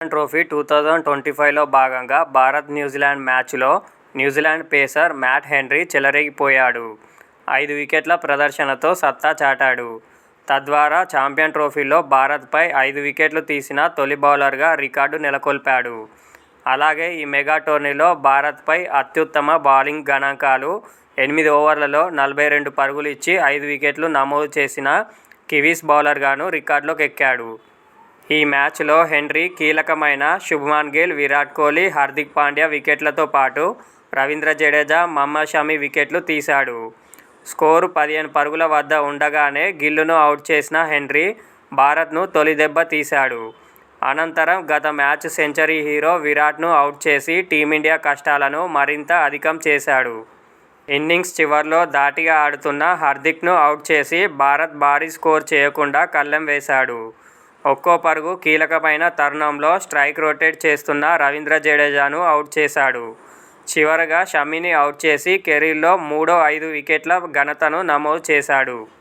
Trophy two thousand twenty ఫైవ్లో భాగంగా Bharat New Zealand మ్యాచ్లో New Zealand pacer Matt Henry చెలరేగిపోయాడు. ఐదు వికెట్ల ప్రదర్శనతో సత్తా చాటాడు. తద్వారా ఛాంపియన్ ట్రోఫీలో భారత్పై ఐదు వికెట్లు తీసిన తొలి బౌలర్గా రికార్డు నెలకొల్పాడు. అలాగే ఈ మెగా టోర్నీలో భారత్పై అత్యుత్తమ బౌలింగ్ గణాంకాలు ఎనిమిది ఓవర్లలో నలభై రెండు పరుగులు ఇచ్చి ఐదు వికెట్లు నమోదు చేసిన కివీస్ బౌలర్గాను రికార్డులోకి ఎక్కాడు ఈ మ్యాచ్లో హెన్రీ కీలకమైన శుభ్మాన్ గిల్ విరాట్ కోహ్లీ హార్దిక్ పాండ్యా వికెట్లతో పాటు రవీంద్ర జడేజా మహమ్మద్ షమి వికెట్లు తీశాడు. స్కోరు పదిహేను పరుగుల వద్ద ఉండగానే గిల్లును అవుట్ చేసిన హెన్రీ భారత్ను తొలి దెబ్బ తీశాడు. అనంతరం గత మ్యాచ్ సెంచరీ హీరో విరాట్ను అవుట్ చేసి టీమిండియా కష్టాలను మరింత అధికం చేశాడు. ఇన్నింగ్స్ చివర్లో దాటిగా ఆడుతున్న హార్దిక్ను అవుట్ చేసి భారత్ భారీ స్కోర్ చేయకుండా కళ్ళెం వేశాడు. ఒక్కో పరుగు కీలకమైన తరుణంలో స్ట్రైక్ రొటేట్ చేస్తున్న రవీంద్ర జడేజాను అవుట్ చేశాడు. చివరగా షమిని అవుట్ చేసి కెరీర్లో మూడో ఐదు వికెట్ల ఘనతను నమోదు చేశాడు.